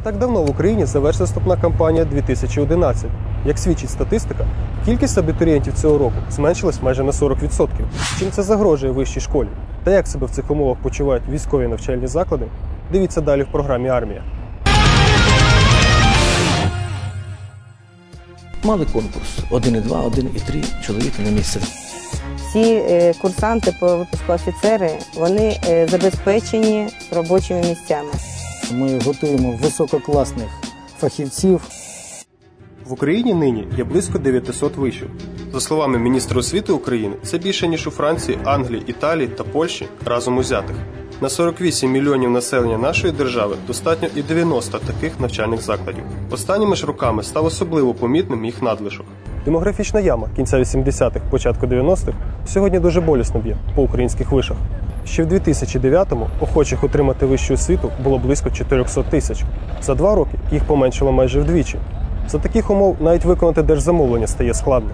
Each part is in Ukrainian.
Не так давно в Україні завершилася вступна кампанія 2011. Як свідчить статистика, кількість абітурієнтів цього року зменшилась майже на 40%. Чим це загрожує вищій школі? Та як себе в цих умовах почувають військові навчальні заклади? Дивіться далі в програмі Армія. Мали конкурс 1,2, 1,3 чоловіка на місце. Всі е, курсанти по випуску офіцери вони е, забезпечені робочими місцями. Ми готуємо висококласних фахівців. В Україні нині є близько 900 вишів. За словами міністра освіти України, це більше ніж у Франції, Англії, Італії та Польщі разом узятих. На 48 мільйонів населення нашої держави достатньо і 90 таких навчальних закладів. Останніми ж роками став особливо помітним їх надлишок. Демографічна яма кінця 80-х, початку 90-х сьогодні дуже болісно б'є по українських вишах. Ще в 2009-му охочих отримати вищу освіту було близько 400 тисяч. За два роки їх поменшило майже вдвічі. За таких умов навіть виконати держзамовлення стає складно.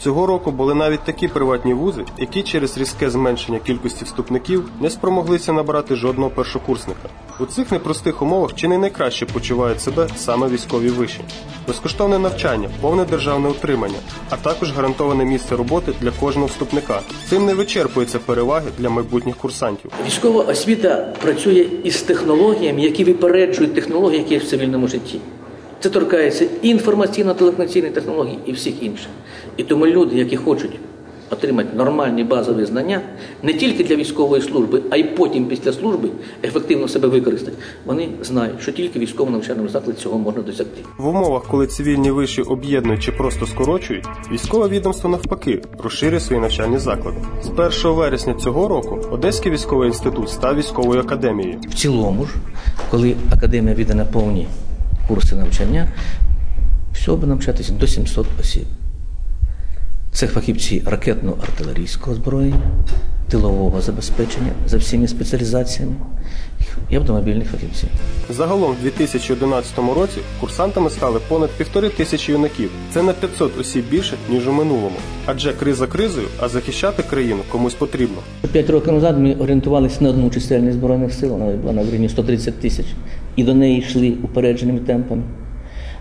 Цього року були навіть такі приватні вузи, які через різке зменшення кількості вступників не спромоглися набрати жодного першокурсника. У цих непростих умовах чи не найкраще почувають себе саме військові виші. Безкоштовне навчання, повне державне утримання, а також гарантоване місце роботи для кожного вступника. Цим не вичерпуються переваги для майбутніх курсантів. Військова освіта працює із технологіями, які випереджують технології, які є в цивільному житті. Це торкається і інформаційно-телекомунікаційних технологій, і всіх інших. І тому люди, які хочуть отримати нормальні базові знання не тільки для військової служби, а й потім після служби ефективно себе використати, вони знають, що тільки в військовому навчальному закладі цього можна досягти. В умовах, коли цивільні виші об'єднують чи просто скорочують, військове відомство навпаки розширює свої навчальні заклади. З 1 вересня цього року Одеський військовий інститут став військовою академією. В цілому ж, коли академія віде на повні курси навчання, всього буде навчатися до 700 осіб. Це фахівці ракетно-артилерійського озброєння, тилового забезпечення за всіми спеціалізаціями і автомобільних фахівців. Загалом в 2011 році курсантами стали понад півтори тисячі юнаків. Це на 500 осіб більше ніж у минулому. Адже криза кризою, а захищати країну комусь потрібно. П'ять років назад ми орієнтувалися на одну чисельність збройних сил, вона була на рівні 130 тисяч, і до неї йшли упередженими темпами.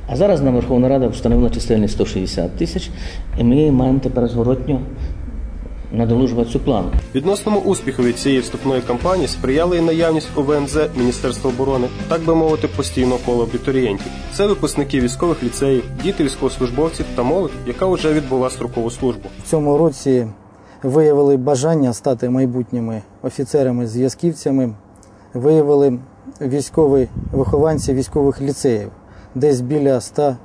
А зараз нам Верховна Рада встановила чисельність 160 тисяч, і ми маємо тепер зворотньо надолужувати цю плану. Відносному успіхові цієї вступної кампанії сприяла і наявність у ВНЗ Міністерства оборони, так би мовити, постійного коло абітурієнтів. Це випускники військових ліцеїв, діти військовослужбовців та молодь, яка вже відбула строкову службу. В цьому році виявили бажання стати майбутніми офіцерами-зв'язківцями, виявили військові вихованці військових ліцеїв, десь біля 100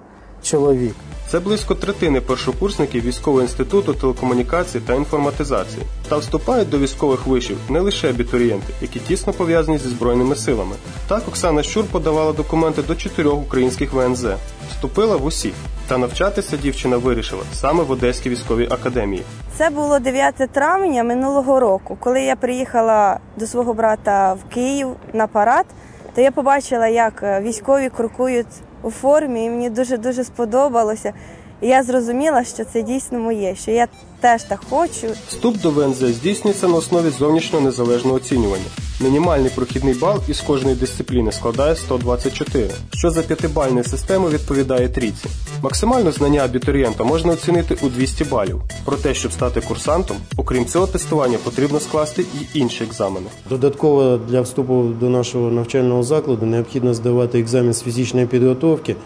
чоловік. Це близько третини першокурсників військового інституту телекомунікації та інформатизації. Та вступають до військових вишів не лише абітурієнти, які тісно пов'язані зі збройними силами. Так Оксана Щур подавала документи до чотирьох українських ВНЗ, вступила в усіх. Та навчатися дівчина вирішила саме в Одеській військовій академії. Це було 9 травня минулого року, коли я приїхала до свого брата в Київ на парад, то я побачила, як військові крокують у формі, і мені дуже дуже сподобалося. І я зрозуміла, що це дійсно моє, що я теж так хочу. Вступ до ВНЗ здійснюється на основі зовнішнього незалежного оцінювання. Мінімальний прохідний бал із кожної дисципліни складає 124, що за п'ятибальною системою відповідає трійці. Максимально знання абітурієнта можна оцінити у 200 балів. Проте, щоб стати курсантом, окрім цього тестування, потрібно скласти і інші екзамени. Додатково для вступу до нашого навчального закладу необхідно здавати екзамен з фізичної підготовки,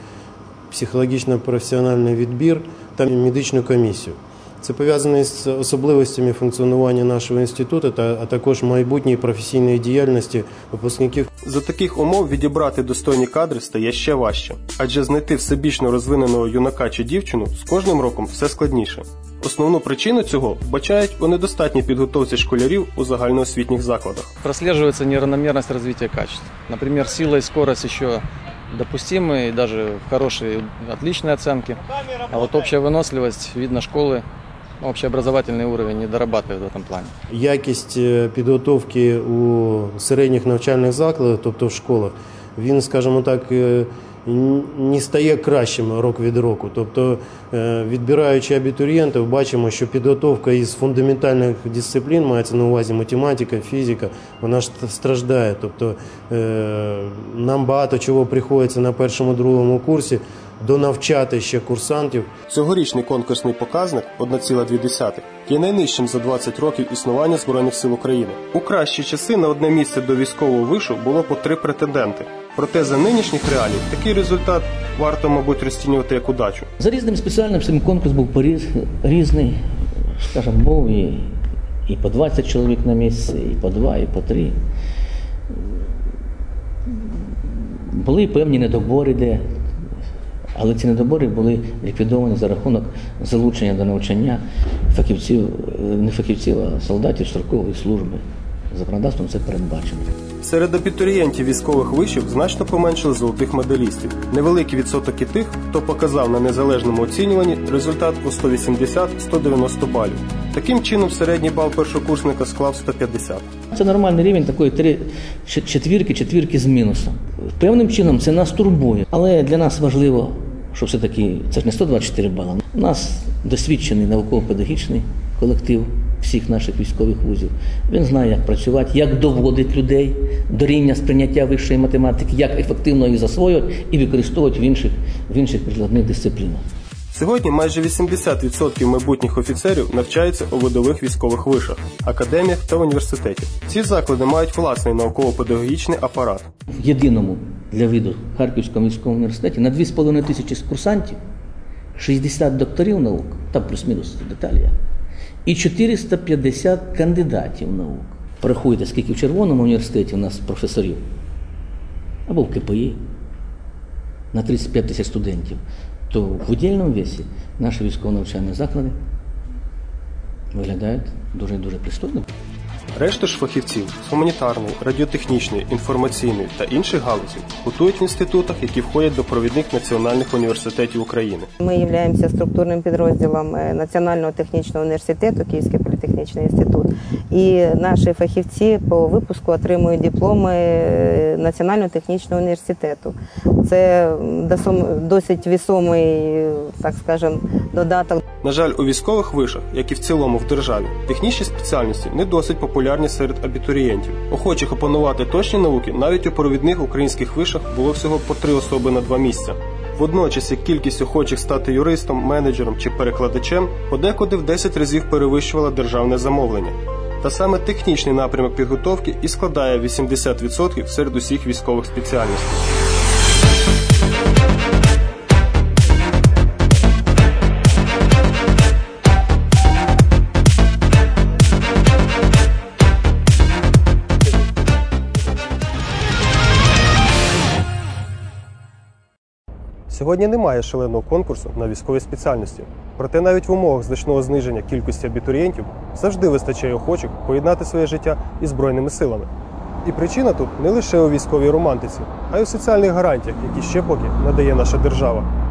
психологічно-професіональний відбір та медичну комісію. Це пов'язано з особливостями функціонування нашого інституту та а також майбутньої професійної діяльності випускників. За таких умов відібрати достойні кадри стає ще важче, адже знайти всебічно розвиненого юнака чи дівчину з кожним роком все складніше. Основну причину цього вбачають у недостатній підготовці школярів у загальноосвітніх закладах. прослеживается неравномерность развития качеств. Например, сила и скорость еще допустимы, и даже хорошие, отличные оценки. А вот общая выносливость, видно, школы, ну, общеобразовательный уровень не дорабатывает в этом плане. Якість е, підготовки у середніх навчальних закладах, тобто в школах, він, скажімо так, е, не стає кращим рок від року. Тобто, е, відбираючи абітурієнтів, бачимо, що підготовка із фундаментальних дисциплін, мається на увазі математика, фізика, вона ж страждає. Тобто е, нам багато чого приходиться на першому другому курсі донавчати ще курсантів. Цьогорічний конкурсний показник 1,2 є найнижчим за 20 років існування Збройних сил України. У кращі часи на одне місце до військового вишу було по три претенденти. Проте за нинішніх реалій такий результат варто, мабуть, розцінювати як удачу. За різними спеціальностями конкурс був поріз- різний. Скажімо, був і, і по 20 чоловік на місце, і по 2, і по 3. Були певні недобори, де, але ці недобори були ліквідовані за рахунок залучення до навчання фахівців, е, не фахівців, а солдатів строкової служби. Законодавством це передбачено. Серед абітурієнтів військових вишів значно поменшили золотих медалістів. Невеликий відсоток і тих, хто показав на незалежному оцінюванні результат у 180-190 балів. Таким чином, середній бал першокурсника склав 150. Це нормальний рівень такої три четвірки, четвірки з мінусом. Певним чином це нас турбує, але для нас важливо, що все-таки це ж не 124 бали. У нас досвідчений науково-педагогічний колектив всіх наших військових вузів. Він знає, як працювати, як доводить людей до рівня сприйняття вищої математики, як ефективно її засвоювати і використовувати в інших, в інших прикладних дисциплінах. Сьогодні майже 80% майбутніх офіцерів навчаються у видових військових вишах, академіях та університетів. Ці заклади мають власний науково-педагогічний апарат. в єдиному для виду Харківському військовому університеті на 2,5 тисячі курсантів, 60 докторів наук, там плюс-мінус деталі, і 450 кандидатів наук. Порахуйте, скільки в Червоному університеті у нас професорів, або в КПІ на 35 тисяч студентів, то в удільному весі наші військово-навчальні заклади виглядають дуже дуже пристойно. Решту ж фахівців з гуманітарної, радіотехнічної, інформаційної та інших галузей готують в інститутах, які входять до провідних національних університетів України. Ми являємося структурним підрозділом е, Національного технічного університету, Київський політехнічний інститут. І наші фахівці по випуску отримують дипломи е, Національного технічного університету. Це досить вісомий, так скажемо, додаток На жаль, у військових вишах, як і в цілому в державі, технічні спеціальності не досить популярні серед абітурієнтів. Охочих опанувати точні науки навіть у провідних українських вишах було всього по три особи на два місця. Водночас, як кількість охочих стати юристом, менеджером чи перекладачем подекуди в 10 разів перевищувала державне замовлення. Та саме технічний напрямок підготовки і складає 80% серед усіх військових спеціальностей. Сьогодні немає шаленого конкурсу на військові спеціальності. Проте навіть в умовах значного зниження кількості абітурієнтів завжди вистачає охочих поєднати своє життя із збройними силами. І причина тут не лише у військовій романтиці, а й у соціальних гарантіях, які ще поки надає наша держава.